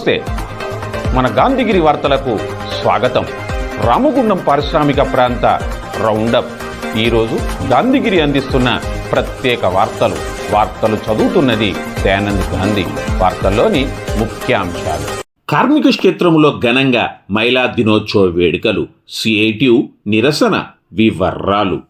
నమస్తే. మన గాంధీగిరి వార్తలకు స్వాగతం. రామగుండం పారిశ్రామిక ప్రాంత రౌండప్. ఈరోజు గాంధీగిరి అందిస్తున్న ప్రత్యేక వార్తలు. వార్తలు చదువుతున్నది దయానంద్ గాంధీ. వార్తల్లోని ముఖ్యాంశాలు. కార్మిక క్షేత్రంలో ఘనంగా మహిళా దినోత్సవ వేడుకలు. సిఐటియు నిరసన వివర్రాలు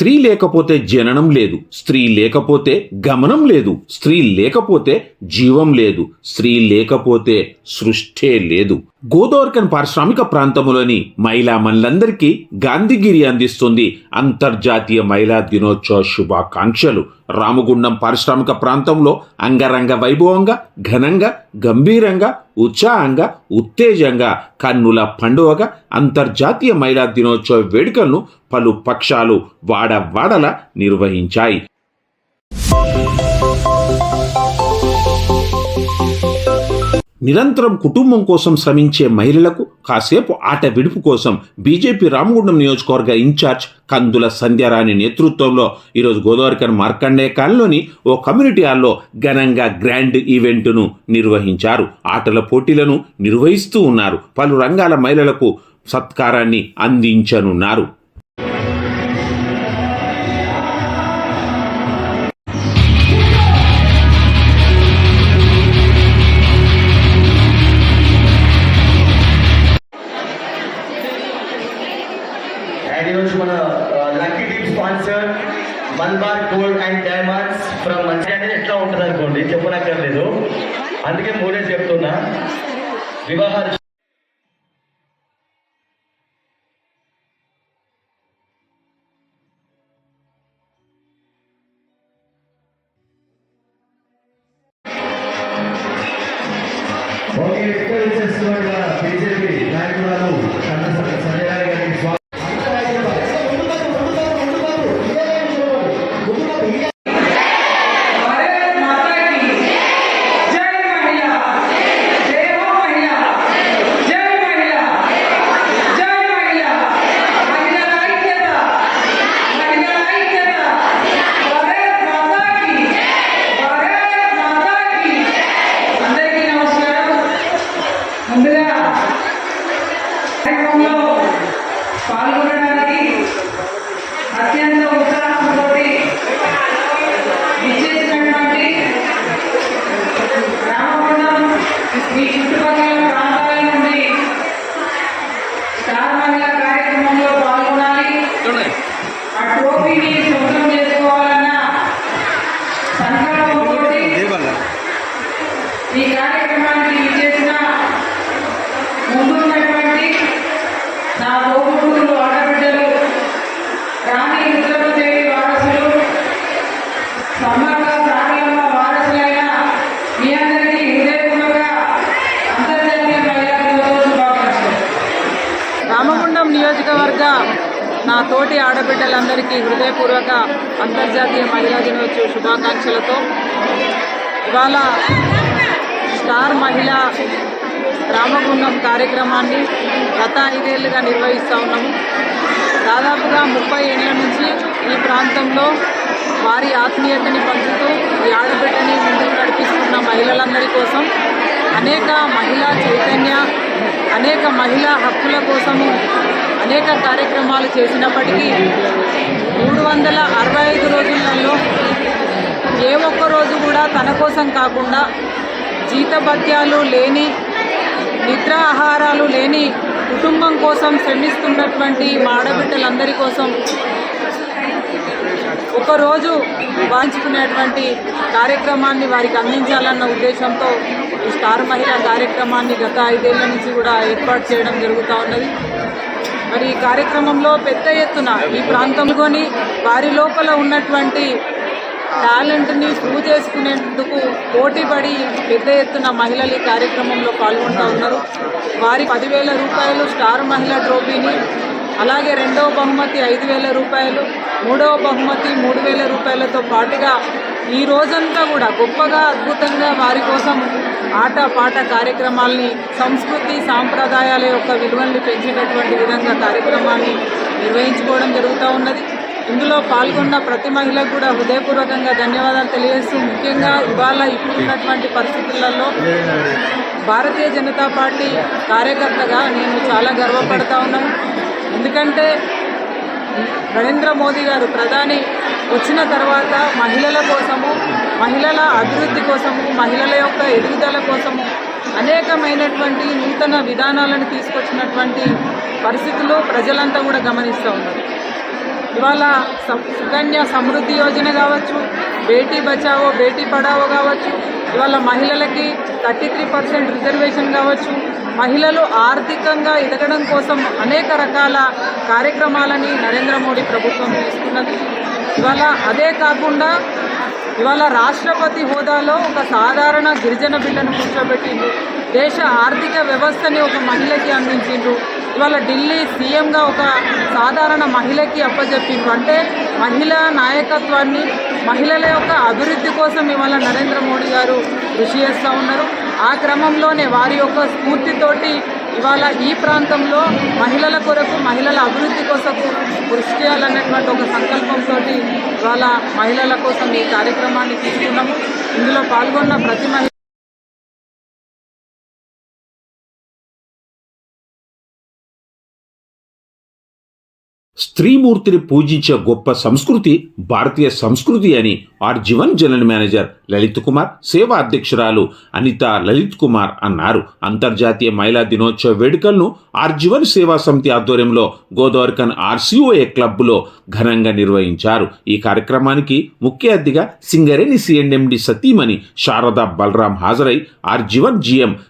స్త్రీ లేకపోతే జననం లేదు. స్త్రీ లేకపోతే గమనం లేదు. స్త్రీ లేకపోతే జీవం లేదు. స్త్రీ లేకపోతే సృష్టే లేదు. గోదావరికన్ పారిశ్రామిక ప్రాంతంలోని మహిళా మనులందరికీ గాంధీగిరి అందిస్తుంది అంతర్జాతీయ మహిళా దినోత్సవ శుభాకాంక్షలు. రామగుండం పారిశ్రామిక ప్రాంతంలో అంగరంగ వైభవంగా ఘనంగా గంభీరంగా ఉత్సాహంగా ఉత్తేజంగా కన్నుల పండుగగా అంతర్జాతీయ మహిళా దినోత్సవ వేడుకలను పలు పక్షాలు వాడవాడల నిర్వహించాయి. నిరంతరం కుటుంబం కోసం శ్రమించే మహిళలకు కాసేపు ఆట విడుపు కోసం బీజేపీ రామగుండం నియోజకవర్గ ఇన్ఛార్జ్ కందుల సంధ్యారాణి నేతృత్వంలో ఈరోజు గోదావరికన్ మార్కండే కాలనీలోని ఓ కమ్యూనిటీ హాల్లో ఘనంగా గ్రాండ్ ఈవెంట్ను నిర్వహించారు. ఆటల పోటీలను నిర్వహిస్తూ ఉన్నారు. పలు రంగాల మహిళలకు సత్కారాన్ని అందించనున్నారు. చెప్పనక్కర్లేదు అందుకే మూడే చెప్తున్నా. వివాహాలు నియోజకవర్గ నా తోటి ఆడబిడ్డలందరికీ హృదయపూర్వక అంతర్జాతీయ మహిళా దినోత్సవ శుభాకాంక్షలతో ఇవాళ స్టార్ మహిళ రామగుండం కార్యక్రమాన్ని గత ఐదేళ్ళుగా నిర్వహిస్తూ ఉన్నాము. దాదాపుగా ముప్పై ఏళ్ళ నుంచి ఈ ప్రాంతంలో వారి ఆత్మీయతని పంచుతూ ఈ ఆడబిడ్డని ముందుకు నడిపిస్తున్న మహిళలందరి కోసం అనేక మహిళా చైతన్య అనేక మహిళా హక్కుల కోసము అనేక కార్యక్రమాలు చేసినప్పటికీ మూడు వందల అరవై ఐదు రోజులలో ఏ ఒక్క రోజు కూడా తన కోసం కాకుండా జీతభత్యాలు లేని నిద్ర ఆహారాలు లేని కుటుంబం కోసం శ్రమిస్తున్నటువంటి మా ఆడబిడ్డలందరి కోసం ఒకరోజు వాంచుకునేటువంటి కార్యక్రమాన్ని వారికి అందించాలన్న ఉద్దేశంతో ఈ స్టార్ మహిళా కార్యక్రమాన్ని గత ఐదేళ్ళ నుంచి కూడా ఏర్పాటు చేయడం జరుగుతూ ఉన్నది. మరి ఈ కార్యక్రమంలో పెద్ద ఎత్తున ఈ ప్రాంతంలోని వారి లోపల ఉన్నటువంటి టాలెంట్ని ప్రూవ్ చేసుకునేందుకు పోటీపడి పెద్ద ఎత్తున మహిళలు ఈ కార్యక్రమంలో పాల్గొంటూ ఉన్నారు. వారి పదివేల రూపాయలు స్టార్ మహిళా ట్రోఫీని అలాగే రెండవ బహుమతి ఐదు వేల రూపాయలు మూడవ బహుమతి మూడు వేల రూపాయలతో పాటుగా ఈ రోజంతా కూడా గొప్పగా అద్భుతంగా వారి కోసం ఆట పాట కార్యక్రమాల్ని సంస్కృతి సాంప్రదాయాల యొక్క విలువల్ని పెంచేటటువంటి విధంగా కార్యక్రమాన్ని నిర్వహించుకోవడం జరుగుతూ ఉన్నది. ఇందులో పాల్గొన్న ప్రతి మహిళకు కూడా హృదయపూర్వకంగా ధన్యవాదాలు తెలియజేస్తూ ముఖ్యంగా ఇవాళ ఇప్పుడున్నటువంటి పరిస్థితులలో భారతీయ జనతా పార్టీ కార్యకర్తగా నేను చాలా గర్వపడతా ఉన్నాను. ఎందుకంటే నరేంద్ర మోదీ గారు ప్రధాని వచ్చిన తర్వాత మహిళల కోసము మహిళల అభివృద్ధి కోసము మహిళల యొక్క ఎదుగుదల కోసము అనేకమైనటువంటి నూతన విధానాలను తీసుకొచ్చినటువంటి పరిస్థితులు ప్రజలంతా కూడా గమనిస్తూ ఉన్నారు. ఇవాళ సుకన్య సమృద్ధి యోజన కావచ్చు బేటీ బచావో బేటీ పడావో కావచ్చు ఇవాళ మహిళలకి థర్టీ త్రీ పర్సెంట్ రిజర్వేషన్ కావచ్చు మహిళలు ఆర్థికంగా ఎదగడం కోసం అనేక రకాల కార్యక్రమాలని నరేంద్ర మోడీ ప్రభుత్వం తీసుకున్నది. ఇవాళ అదే కాకుండా ఇవాళ రాష్ట్రపతి హోదాలో ఒక సాధారణ గిరిజన బిడ్డను కూర్చోబెట్టిండు. దేశ ఆర్థిక వ్యవస్థని ఒక మహిళకి అందించిండ్రు ఇవాళ ఢిల్లీ సీఎంగా ఒక సాధారణ మహిళకి అప్పచెప్పిండ్రు అంటే మహిళా నాయకత్వాన్ని మహిళల యొక్క అభివృద్ధి కోసం ఇవాళ నరేంద్ర మోడీ గారు కృషి చేస్తూ ఉన్నారు. ఆ క్రమంలోనే వారి యొక్క స్ఫూర్తితోటి ఇవాళ ఈ ప్రాంతంలో మహిళల కొరకు మహిళల అభివృద్ధి కోసం కృషి చేయాలన్నటువంటి ఒక సంకల్పంతో ఇవాళ మహిళల కోసం ఈ కార్యక్రమాన్ని తీసుకున్నాము. ఇందులో పాల్గొన్న ప్రతి మహిళ స్త్రీమూర్తిని పూజించే గొప్ప సంస్కృతి భారతీయ సంస్కృతి అని R Jeevan general manager Lalit Kumar సేవా అధ్యక్షురాలు అనిత లలిత్ కుమార్ అన్నారు. అంతర్జాతీయ మహిళా దినోత్సవ వేడుకలను ఆర్ జీవన్ సేవా సమితి ఆధ్వర్యంలో గోదావరికన్ ఆర్సీఓఏ క్లబ్లో ఘనంగా నిర్వహించారు. ఈ కార్యక్రమానికి ముఖ్య అతిథిగా సింగరేణి సిఎండి సతీమణి శారదా బలరాం హాజరై ఆర్ జీవన్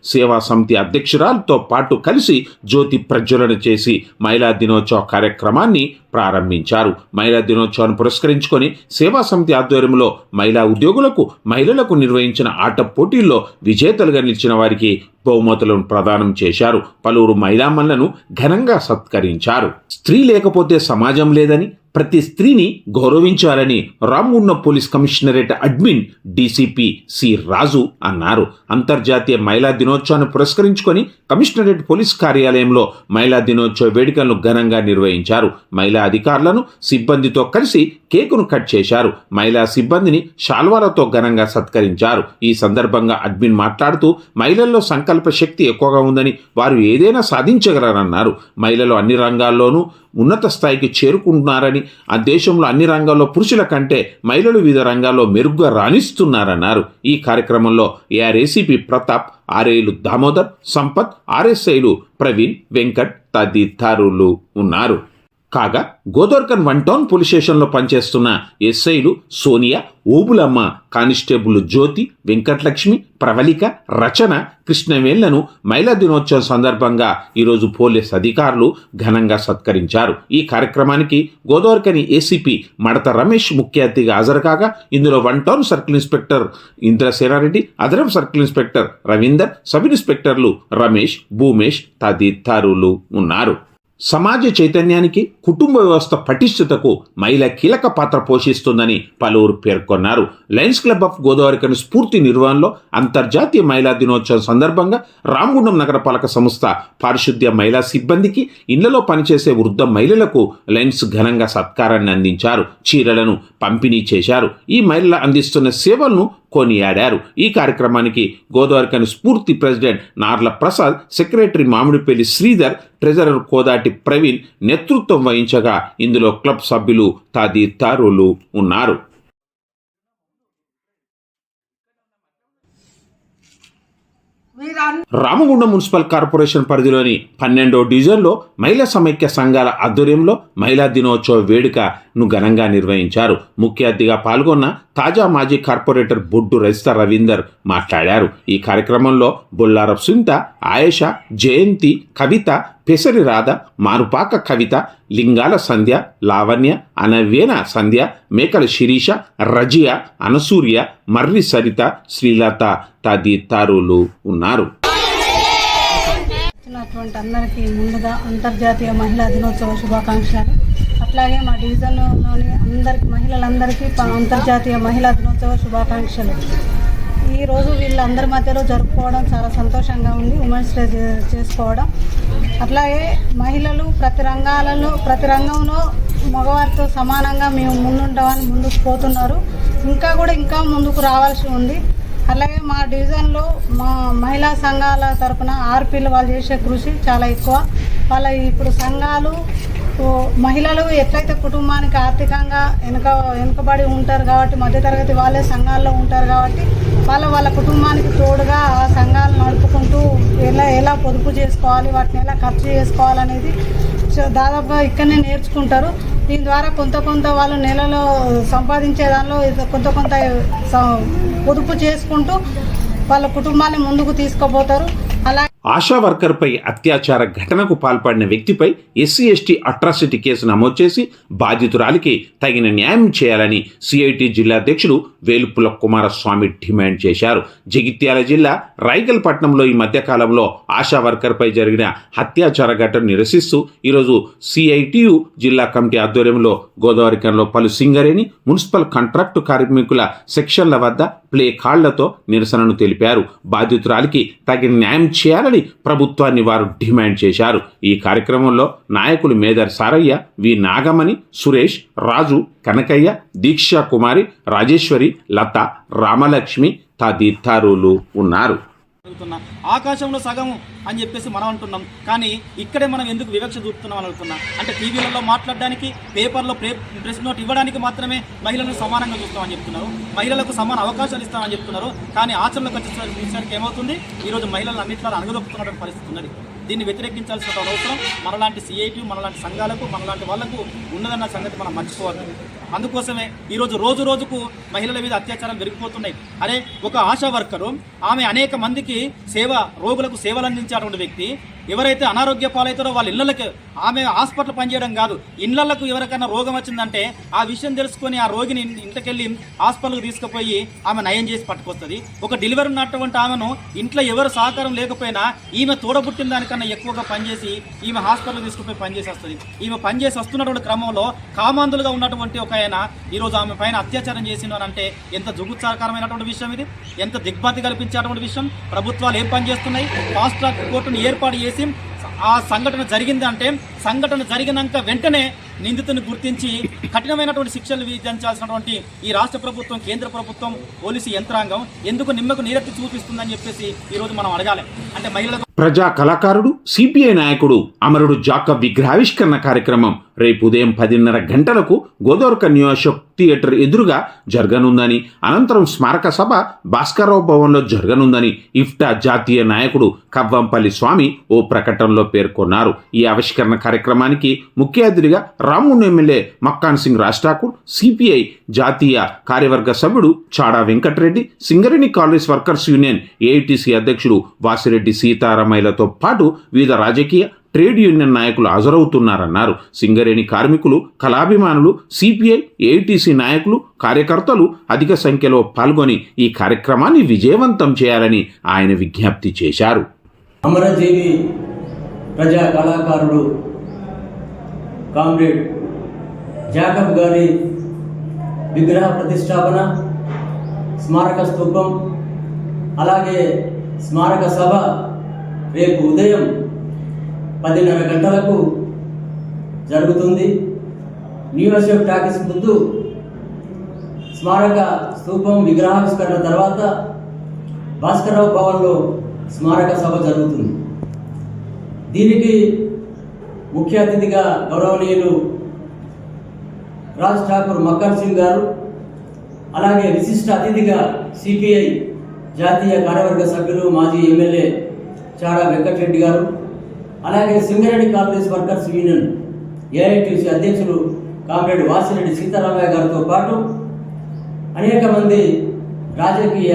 సేవా సమితి అధ్యక్షురాలతో పాటు కలిసి జ్యోతి ప్రజ్వలన చేసి మహిళా దినోత్సవ కార్యక్రమాన్ని ప్రారంభించారు. మహిళా దినోత్సవాన్ని పురస్కరించుకొని సేవా సమితి ఆధ్వర్యంలో మహిళా ఉద్యోగులకు మహిళలకు నిర్వహించిన ఆట పోటీల్లో విజేతలుగా నిలిచిన వారికి బహుమతులను ప్రదానం చేశారు. పలువురు మహిళామణులను ఘనంగా సత్కరించారు. స్త్రీ లేకపోతే సమాజం లేదని ప్రతి స్త్రీని గౌరవించాలని Ramagundam police commissionerate admin DCP C Raju అన్నారు. అంతర్జాతీయ మహిళా దినోత్సవాన్ని పురస్కరించుకొని కమిషనరేట్ పోలీస్ కార్యాలయంలో మహిళా దినోత్సవ వేడుకలను ఘనంగా నిర్వహించారు. మహిళా అధికారులను సిబ్బందితో కలిసి కేకును కట్ చేశారు. మహిళా సిబ్బందిని శాల్వాలతో ఘనంగా సత్కరించారు. ఈ సందర్భంగా అడ్మిన్ మాట్లాడుతూ మహిళల్లో సంకల్ప శక్తి ఎక్కువగా ఉందని వారు ఏదైనా సాధించగలరన్నారు. మహిళలు అన్ని రంగాల్లోనూ ఉన్నత స్థాయికి చేరుకుంటున్నారని ఆ దేశంలో అన్ని రంగాల్లో పురుషుల కంటే మహిళలు వివిధ రంగాల్లో మెరుగ్గా రాణిస్తున్నారన్నారు. ఈ కార్యక్రమంలో ఏఆర్ఏసీపీ ప్రతాప్ ఆర్ఏలు దామోదర్ సంపత్ ఆర్ఎస్ఐలు ప్రవీణ్ వెంకట్ తదితరులు ఉన్నారు. కాగా గోదోర్కన్ వన్ టౌన్ పోలీస్ స్టేషన్లో పనిచేస్తున్న ఎస్ఐలు సోనియా ఓబులమ్మ కానిస్టేబుల్ జ్యోతి వెంకటలక్ష్మి ప్రవళిక రచన కృష్ణవేళ్ళను మహిళా దినోత్సవం సందర్భంగా ఈరోజు పోలీస్ అధికారులు ఘనంగా సత్కరించారు. ఈ కార్యక్రమానికి గోదావరికని ఏసీపీ మడత రమేష్ ముఖ్య అతిథిగా హాజరు కాగా ఇందులో one town circle inspector Indrasena Reddy అదనపు సర్కిల్ ఇన్స్పెక్టర్ రవీందర్ సబ్ ఇన్స్పెక్టర్లు రమేష్ భూమేష్ తదితరులు ఉన్నారు. సమాజ చైతన్యానికి కుటుంబ వ్యవస్థ పటిష్టతకు మహిళ కీలక పాత్ర పోషిస్తుందని పలువురు పేర్కొన్నారు. లయన్స్ క్లబ్ ఆఫ్ గోదావరికని స్ఫూర్తి నిర్వహణలో అంతర్జాతీయ మహిళా దినోత్సవం సందర్భంగా రామగుండం నగరపాలక సంస్థ పారిశుద్ధ్య మహిళా సిబ్బందికి ఇళ్ళలో పనిచేసే వృద్ధ మహిళలకు లయన్స్ ఘనంగా సత్కారాన్ని అందించారు. చీరలను పంపిణీ చేశారు. ఈ మహిళలు అందిస్తున్న సేవలను కొనియాడారు. ఈ కార్యక్రమానికి Godavarikhani Spoorthi president Narla Prasad secretary Mamidipalli Sridhar treasurer Kodati Praveen నేతృత్వం వహించగా ఇందులో క్లబ్ సభ్యులు తదితరులు ఉన్నారు. రామగుండం మున్సిపల్ కార్పొరేషన్ పరిధిలోని పన్నెండో డివిజన్లో మహిళా సమైక్య సంఘాల ఆధ్వర్యంలో మహిళా దినోత్సవ వేడుకను ఘనంగా నిర్వహించారు. ముఖ్య అతిథిగా పాల్గొన్న తాజా మాజీ కార్పొరేటర్ బొడ్డు రజిత రవీందర్ మాట్లాడారు. ఈ కార్యక్రమంలో బొల్లారప్ సునీత ఆయేష జయంతి కవిత పెసరి రాధ మారుపాక కవిత లింగాల సంధ్య లావణ్య అనవ్యన సంధ్య మేకల శిరీష రజియ అనసూర్య మర్రి సరిత శ్రీలత తదితరులు ఉన్నారు. వచ్చినటువంటి అందరికీ ముందుగా అంతర్జాతీయ మహిళా దినోత్సవ శుభాకాంక్షలు. అట్లాగే మా డివిజన్లోని అందరికి మహిళలందరికీ అంతర్జాతీయ మహిళా దినోత్సవ శుభాకాంక్షలు. ఈరోజు వీళ్ళందరి మధ్యలో జరుపుకోవడం చాలా సంతోషంగా ఉంది ఉమెన్స్ డే చేసుకోవడం. అట్లాగే మహిళలు ప్రతి రంగాలలో ప్రతి రంగంలో మగవారితో సమానంగా మేము ముందుంటామని ముందుకు పోతున్నారు. ఇంకా కూడా ఇంకా ముందుకు రావాల్సి ఉంది. అలాగే మా డివిజన్లో మా మహిళా సంఘాల తరఫున ఆర్పీలు వాళ్ళు చేసే కృషి చాలా ఎక్కువ. వాళ్ళ ఇప్పుడు సంఘాలు మహిళలు ఎట్లయితే కుటుంబానికి ఆర్థికంగా వెనుక వెనుకబడి ఉంటారు కాబట్టి మధ్యతరగతి వాళ్ళే సంఘాల్లో ఉంటారు కాబట్టి వాళ్ళ వాళ్ళ కుటుంబానికి తోడుగా ఆ సంఘాలు నడుపుకుంటూ ఎలా ఎలా పొదుపు చేసుకోవాలి వాటిని ఎలా ఖర్చు చేసుకోవాలనేది దాదాపుగా ఇక్కడనే నేర్చుకుంటారు. దీని ద్వారా కొంత కొంత వాళ్ళు నెలలో సంపాదించే దానిలో కొంత కొంత పొదుపు చేసుకుంటూ వాళ్ళ కుటుంబాన్ని ముందుకు తీసుకుపోతారు. ఆశా వర్కర్పై అత్యాచార ఘటనకు పాల్పడిన వ్యక్తిపై ఎస్సీ ఎస్టీ అట్రాసిటీ కేసు నమోదు చేసి బాధితురాలికి తగిన న్యాయం చేయాలని సిఐటి జిల్లా అధ్యక్షుడు వేలుపుల కుమారస్వామి డిమాండ్ చేశారు. జగిత్యాల జిల్లా రైగల్ పట్టణంలో ఈ మధ్యకాలంలో ఆశా వర్కర్పై జరిగిన అత్యాచార ఘటన నిరసిస్తూ ఈరోజు సిఐటియు జిల్లా కమిటీ ఆధ్వర్యంలో గోదావరికంలో పలు సింగరేణి మున్సిపల్ కాంట్రాక్టు కార్మికుల సెక్షన్ల వద్ద ప్లే కార్డులతో నిరసనను తెలిపారు. బాధితురాలికి తగిన న్యాయం చేయాలని ప్రభుత్వాన్ని వారు డిమాండ్ చేశారు. ఈ కార్యక్రమంలో నాయకులు మేదర్ సారయ్య వి నాగమణి సురేష్ రాజు కనకయ్య దీక్షా కుమారి రాజేశ్వరి లత రామలక్ష్మి తదితరులు ఉన్నారు. అడుగుతున్నా ఆకాశంలో సగం అని చెప్పేసి మనం అంటున్నాం. కానీ ఇక్కడే మనం ఎందుకు వివక్ష చూపుతున్నాం అని అడుగుతున్నా అంటే టీవీలలో మాట్లాడడానికి పేపర్లో ప్రెస్ నోట్ ఇవ్వడానికి మాత్రమే మహిళలను సమానంగా చూస్తామని చెప్తున్నారు. మహిళలకు సమాన అవకాశాలు ఇస్తామని చెప్తున్నారు. కానీ ఆచరణలోకి వచ్చేసరికి ఏమవుతుంది? ఈరోజు మహిళలను అన్నింటిలో అణగదొక్కుతున్న పరిస్థితి ఉన్నది. దీన్ని వ్యతిరేకించాల్సిన అవసరం మనలాంటి సిఐటి మనలాంటి సంఘాలకు మనలాంటి వాళ్ళకు ఉన్నదన్న సంగతి మనం మర్చిపోవద్దు. అందుకోసమే ఈరోజు రోజు రోజుకు మహిళల మీద అత్యాచారం పెరిగిపోతున్నాయి అరే ఒక ఆశా వర్కరు ఆమె అనేక మందికి సేవ రోగులకు సేవలు అందించేటువంటి వ్యక్తి ఎవరైతే అనారోగ్య పాలవుతారో వాళ్ళ ఇళ్ళకి ఆమె హాస్పిటల్ పనిచేయడం కాదు. ఇళ్ళకు ఎవరికైనా రోగం వచ్చిందంటే ఆ విషయం తెలుసుకొని ఆ రోగిని ఇంటికెళ్ళి హాస్పిటల్కి తీసుకుపోయి ఆమె నయం చేసి పట్టుకొస్తుంది. ఒక డెలివరీ ఉన్నటువంటి ఆమెను ఇంట్లో ఎవరు సహకారం లేకపోయినా ఈమె తోడబుట్టిన దానికన్నా ఎక్కువగా పనిచేసి ఈమె హాస్పిటల్కి తీసుకుపోయి పనిచేసి వస్తుంది ఈమె పనిచేసి వస్తున్నటువంటి క్రమంలో కామాంధులుగా ఉన్నటువంటి ఒక ఆయన ఈరోజు ఆమె పైన అత్యాచారం చేసిన అని అంటే ఎంత జుగుత్సారకరమైనటువంటి విషయం ఇది? ఎంత దిగ్భ్రాంతి కల్పించేటువంటి విషయం? ప్రభుత్వాలు ఏం పనిచేస్తున్నాయి? ఫాస్ట్ ట్రాక్ కోర్టును ఏర్పాటు చేసి ఆ సంఘటన జరిగిందంటే సంఘటన జరిగినాక వెంటనే నిందితుని గుర్తించి కఠినమైనటువంటి శిక్షలు విధించాల్సినటువంటి ఈ రాష్ట్ర ప్రభుత్వం కేంద్ర ప్రభుత్వం పోలీసు యంత్రాంగం ఎందుకు నిమ్మకు నీరెత్తి చూపిస్తుందని చెప్పేసి ఈరోజు మనం అడగాలి. అంటే మహిళలకు ప్రజా కళాకారుడు సిపిఐ నాయకుడు అమరుడు జాక విగ్రహావిష్కరణ కార్యక్రమం రేపు ఉదయం పదిన్నర గంటలకు గోదావరిక నియోజక థియేటర్ ఎదురుగా జరగనుందని అనంతరం స్మారక సభ భాస్కరరావు భవన్లో జరగనుందని ఇఫ్టా జాతీయ నాయకుడు కవ్వంపల్లి స్వామి ఓ ప్రకటనలో పేర్కొన్నారు. ఈ ఆవిష్కరణ కార్యక్రమానికి ముఖ్య అతిథిగా రామూన్ ఎమ్మెల్యే మక్కాన్ సింగ్ రాజ్ ఠాకూర్ సిపిఐ జాతీయ కార్యవర్గ సభ్యుడు Chada Venkatreddy Singareni collieries workers union AITUC అధ్యక్షుడు వాసిరెడ్డి సీతారామయ్యలతో పాటు వివిధ రాజకీయ ట్రేడ్ యూనియన్ నాయకులు హాజరవుతున్నారన్నారు. సింగరేణి కార్మికులు కళాభిమానులు సిపిఐ ఏఐటీసీ నాయకులు కార్యకర్తలు అధిక సంఖ్యలో పాల్గొని ఈ కార్యక్రమాన్ని విజయవంతం చేయాలని ఆయన విజ్ఞప్తి చేశారు. అమరజీవి ప్రజా కళాకారుడు కామ్రేడ్ జాకబ్ గారి విగ్రహ ప్రతిష్టాపన స్మారక స్తూపం అలాగే స్మారక సభ రేపు ఉదయం పదిన్నర గంటలకు జరుగుతుంది. న్యూవర్షిప్ టాకీస్ ముందు స్మారక స్తూపం విగ్రహావిష్కరణ తర్వాత భాస్కర్రావు భవన్లో స్మారక సభ జరుగుతుంది. దీనికి ముఖ్య అతిథిగా గౌరవనీయులు రాజ్ ఠాకూర్ మక్కర్ సింగ్ గారు అలాగే విశిష్ట అతిథిగా సిపిఐ జాతీయ కార్యవర్గ సభ్యులు మాజీ ఎమ్మెల్యే చాడా వెంకటరెడ్డి గారు అలాగే సింగరెడ్డి కాంగ్రెస్ వర్కర్స్ యూనియన్ ఏఐటీసీ అధ్యక్షులు కామ్రేడ్ వాసిరెడ్డి సీతారామయ్య గారితో పాటు అనేక మంది రాజకీయ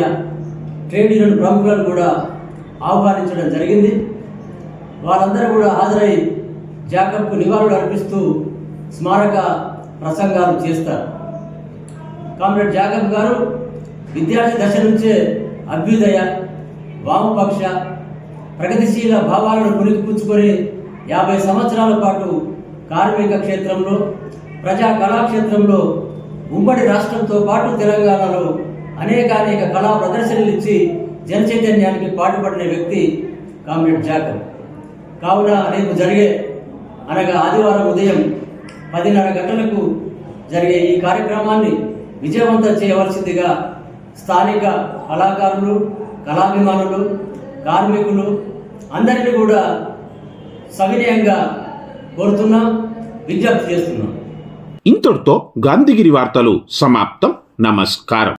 ట్రేడ్ యూనియన్ ప్రముఖులను కూడా ఆహ్వానించడం జరిగింది. వారందరూ కూడా హాజరై జాకబ్కు నివాళులు అర్పిస్తూ స్మారక ప్రసంగాలు చేస్తారు. కామ్రేడ్ జాకబ్ గారు విద్యార్థి దశ నుంచే అభ్యుదయ వామపక్ష ప్రగతిశీల భావాలను పుణికిపుచ్చుకొని యాభై సంవత్సరాల పాటు కార్మిక క్షేత్రంలో ప్రజా కళాక్షేత్రంలో ఉమ్మడి రాష్ట్రంతో పాటు తెలంగాణలో అనేక అనేక కళా ప్రదర్శనలు ఇచ్చి జనచైతన్యానికి పాటుపడిన వ్యక్తి కామ్రేడ్ జాకబ్ కావున రేపు జరిగే అనగా ఆదివారం ఉదయం పదిన్నర గంటలకు జరిగే ఈ కార్యక్రమాన్ని విజయవంతం చేయవలసిందిగా స్థానిక కళాకారులు కళాభిమానులు కార్మికులు అందరినీ కూడా సవినయంగా కోరుతున్నాం విజ్ఞప్తి చేస్తున్నాం. ఇంతటితో గాంధీగిరి వార్తలు సమాప్తం. నమస్కారం.